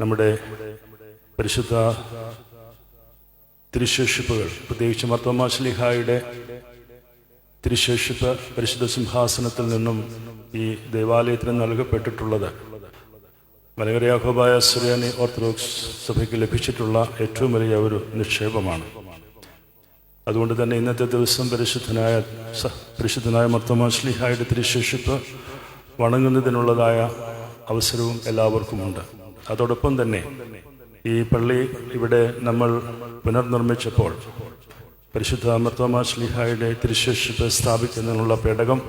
നമ്മുടെ പരിശുദ്ധ തിരുശേഷിപ്പുകൾ പ്രത്യേകിച്ച് മർത്തോമാശ്ലിഹായുടെ തിരുശേഷിപ്പ് പരിശുദ്ധ സിംഹാസനത്തിൽ നിന്നും ഈ ദേവാലയത്തിന് നൽകപ്പെട്ടിട്ടുള്ളത്. മലകരയാഹോബായ സുറിയാനി ഓർത്തഡോക്സ് സഭയ്ക്ക് ലഭിച്ചിട്ടുള്ള ഏറ്റവും വലിയ ഒരു നിക്ഷേപമാണ്. അതുകൊണ്ട് തന്നെ ഇന്നത്തെ ദിവസം പരിശുദ്ധനായ പരിശുദ്ധനായ മർത്തോമാശ്ലിഹായുടെ തിരുശേഷിപ്പ് വണങ്ങുന്നതിനുള്ളതായ അവസരവും എല്ലാവർക്കുമുണ്ട്. അതോടൊപ്പം തന്നെ ഈ പള്ളി ഇവിടെ നമ്മൾ പുനർനിർമ്മിച്ചപ്പോൾ പരിശുദ്ധ മർത്തോമാശ്ലിഹായുടെ തിരുശേഷിപ്പ് സ്ഥാപിക്കുന്നതിനുള്ള പേടകം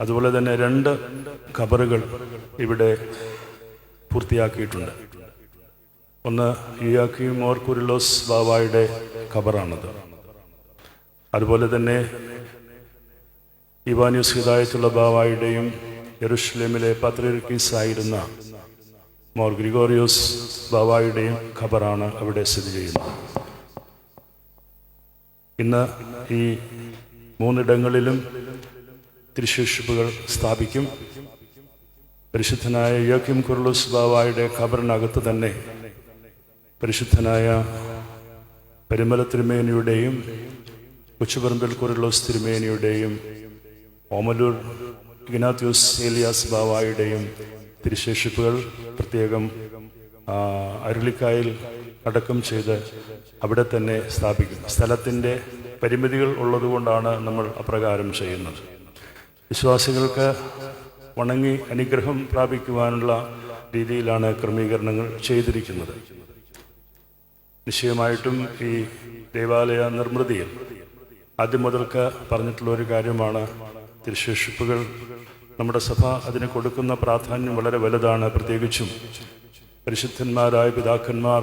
അതുപോലെ തന്നെ രണ്ട് ഖബറുകൾ ഇവിടെ പൂർത്തിയാക്കിയിട്ടുണ്ട്. ഒന്ന് യുയാക്കി മോർ കുരിലോസ് ബാവായുടെ ഖബറാണത് അതുപോലെ തന്നെ ഇവാനുസ് ഹിദായത്തുള്ള ബാവായുടെയും യെറുഷലേമിലെ പത്രികീസ് ആയിരുന്ന മോർ ഗ്രിഗോറിയോസ് ബാവായുടെയും ഖബറാണ് അവിടെ സ്ഥിതി ചെയ്യുന്നത്. ഇന്ന് ഈ മൂന്നിടങ്ങളിലും തിരുശേഷിപ്പുകൾ സ്ഥാപിക്കും. പരിശുദ്ധനായ യോക്കിം കുർലൂസ് ബാവായുടെ ഖബറിനകത്ത് തന്നെ പരിശുദ്ധനായ പരിമല തിരുമേനിയുടെയും ഉച്ചപറമ്പിൽ കുരുളോസ് തിരുമേനിയുടെയും ഓമലൂർ ഇഗ്നാത്യൂസ് ഏലിയാസ് ബാവായുടെയും തിരുശേഷിപ്പുകൾ പ്രത്യേകം അരുളിക്കായിൽ അടക്കം ചെയ്ത് അവിടെ തന്നെ സ്ഥാപിക്കും സ്ഥലത്തിന്റെ പരിമിതികൾ ഉള്ളതുകൊണ്ടാണ് നമ്മൾ അപ്രകാരം ചെയ്യുന്നത്. വിശ്വാസികൾക്ക് വണങ്ങി അനുഗ്രഹം പ്രാപിക്കുവാനുള്ള രീതിയിലാണ് ക്രമീകരണങ്ങൾ ചെയ്തിരിക്കുന്നത്. നിശ്ചയമായിട്ടും ഈ ദേവാലയ നിർമ്മിതിയിൽ ആദ്യം മുതൽക്ക് പറഞ്ഞിട്ടുള്ള ഒരു കാര്യമാണ് തിരുശേഷിപ്പുകൾ നമ്മുടെ സഭ അതിന് കൊടുക്കുന്ന പ്രാധാന്യം വളരെ വലുതാണ്. പ്രത്യേകിച്ചും പരിശുദ്ധന്മാരായ പിതാക്കന്മാർ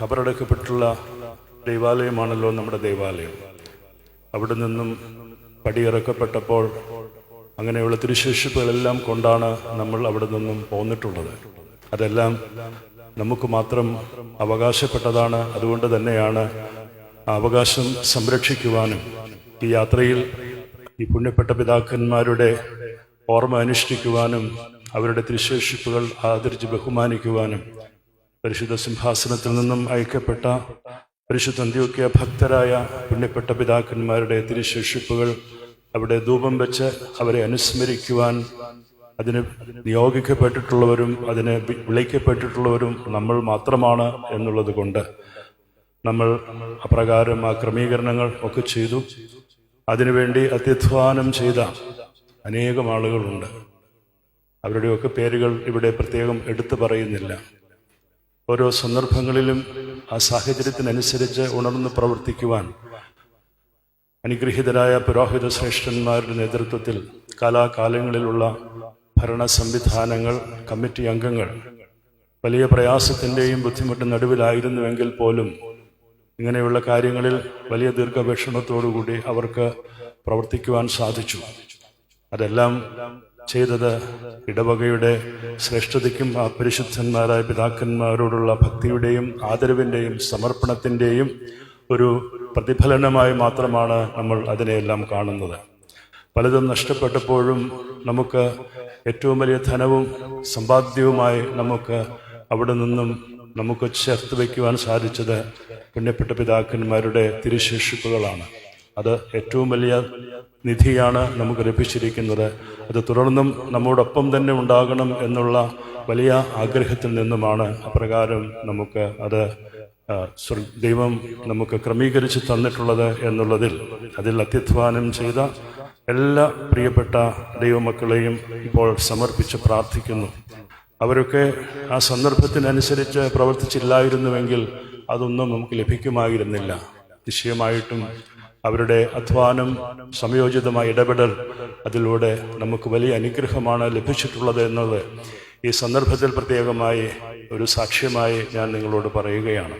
ഖബറടക്കപ്പെട്ടുള്ള ദൈവാലയമാണല്ലോ നമ്മുടെ ദേവാലയം. അവിടെ നിന്നും പടിയിറക്കപ്പെട്ടപ്പോൾ അങ്ങനെയുള്ള തിരുശേഷിപ്പുകളെല്ലാം കൊണ്ടാണ് നമ്മൾ അവിടെ നിന്നും പോന്നിട്ടുള്ളത്. അതെല്ലാം നമുക്ക് മാത്രം അവകാശപ്പെട്ടതാണ്. അതുകൊണ്ട് തന്നെയാണ് അവകാശം സംരക്ഷിക്കുവാനും ഈ യാത്രയിൽ ഈ പുണ്യപ്പെട്ട പിതാക്കന്മാരുടെ ഓർമ്മ അനുഷ്ഠിക്കുവാനും അവരുടെ തിരുശേഷിപ്പുകൾ ആദരിച്ച് ബഹുമാനിക്കുവാനും പരിശുദ്ധ സിംഹാസനത്തിൽ നിന്നും അയക്കപ്പെട്ട പരിശുദ്ധ അന്ത്യോക്യ ഭക്തരായ പുണ്യപ്പെട്ട പിതാക്കന്മാരുടെ തിരുശേഷിപ്പുകൾ അവിടെ ധൂപം വെച്ച് അവരെ അനുസ്മരിക്കുവാൻ അതിന് നിയോഗിക്കപ്പെട്ടിട്ടുള്ളവരും അതിനെ വിളിക്കപ്പെട്ടിട്ടുള്ളവരും നമ്മൾ മാത്രമാണ് എന്നുള്ളത് കൊണ്ട് നമ്മൾ അപ്രകാരം ആ ക്രമീകരണങ്ങൾ ഒക്കെ ചെയ്തു. അതിനുവേണ്ടി അത്യധ്വാനം ചെയ്ത അനേകം ആളുകളുണ്ട്. അവരുടെയൊക്കെ പേരുകൾ ഇവിടെ പ്രത്യേകം എടുത്തു പറയുന്നില്ല. ഓരോ സന്ദർഭങ്ങളിലും ആ സാഹചര്യത്തിനനുസരിച്ച് ഉണർന്ന് പ്രവർത്തിക്കുവാൻ അനുഗ്രഹീതരായ പുരോഹിത ശ്രേഷ്ഠന്മാരുടെ നേതൃത്വത്തിൽ കാലാകാലങ്ങളിലുള്ള ഭരണ സംവിധാനങ്ങൾ കമ്മിറ്റി അംഗങ്ങൾ വലിയ പ്രയാസത്തിന്റെയും ബുദ്ധിമുട്ടും നടുവിലായിരുന്നുവെങ്കിൽ പോലും ഇങ്ങനെയുള്ള കാര്യങ്ങളിൽ വലിയ ദീർഘവീക്ഷണത്തോടുകൂടി അവർക്ക് പ്രവർത്തിക്കുവാൻ സാധിച്ചു. അതെല്ലാം ചെയ്തത് ഇടവകയുടെ ശ്രേഷ്ഠതയ്ക്കും ആ പരിശുദ്ധന്മാരായ പിതാക്കന്മാരോടുള്ള ഭക്തിയുടെയും ആദരവിന്റെയും സമർപ്പണത്തിന്റെയും ഒരു പ്രതിഫലനമായി മാത്രമാണ് നമ്മൾ അതിനെയെല്ലാം കാണുന്നത്. പലതും നഷ്ടപ്പെട്ടപ്പോഴും നമുക്ക് ഏറ്റവും വലിയ ധനവും സമ്പാദ്യവുമായി നമുക്ക് അവിടെ നിന്നും നമുക്ക് ചേർത്ത് വയ്ക്കുവാൻ സാധിച്ചത് പുണ്യപ്പെട്ട പിതാക്കന്മാരുടെ തിരുശേഷിപ്പുകളാണ്. അത് ഏറ്റവും വലിയ നിധിയാണ് നമുക്ക് ലഭിച്ചിരിക്കുന്നത്. അത് തുടർന്നും നമ്മോടൊപ്പം തന്നെ ഉണ്ടാകണം എന്നുള്ള വലിയ ആഗ്രഹത്തിൽ നിന്നുമാണ് അപ്രകാരം നമുക്ക് അത് ദൈവം നമുക്ക് ക്രമീകരിച്ച് തന്നിട്ടുള്ളത് എന്നുള്ളതിൽ അതിൽ അത്യധ്വാനം ചെയ്ത എല്ലാ പ്രിയപ്പെട്ട ദൈവമക്കളെയും ഇപ്പോൾ സമർപ്പിച്ച് പ്രാർത്ഥിക്കുന്നു. അവരൊക്കെ ആ സന്ദർഭത്തിനനുസരിച്ച് പ്രവർത്തിച്ചില്ലായിരുന്നുവെങ്കിൽ അതൊന്നും നമുക്ക് ലഭിക്കുമായിരുന്നില്ല. നിശ്ചയമായിട്ടും അവരുടെ അധ്വാനം സംയോജിതമായ ഇടപെടൽ അതിലൂടെ നമുക്ക് വലിയ അനുഗ്രഹമാണ് ലഭിച്ചിട്ടുള്ളത് എന്നത് ഈ സന്ദർഭത്തിൽ പ്രത്യേകമായി ഒരു സാക്ഷ്യമായി ഞാൻ നിങ്ങളോട് പറയുകയാണ്.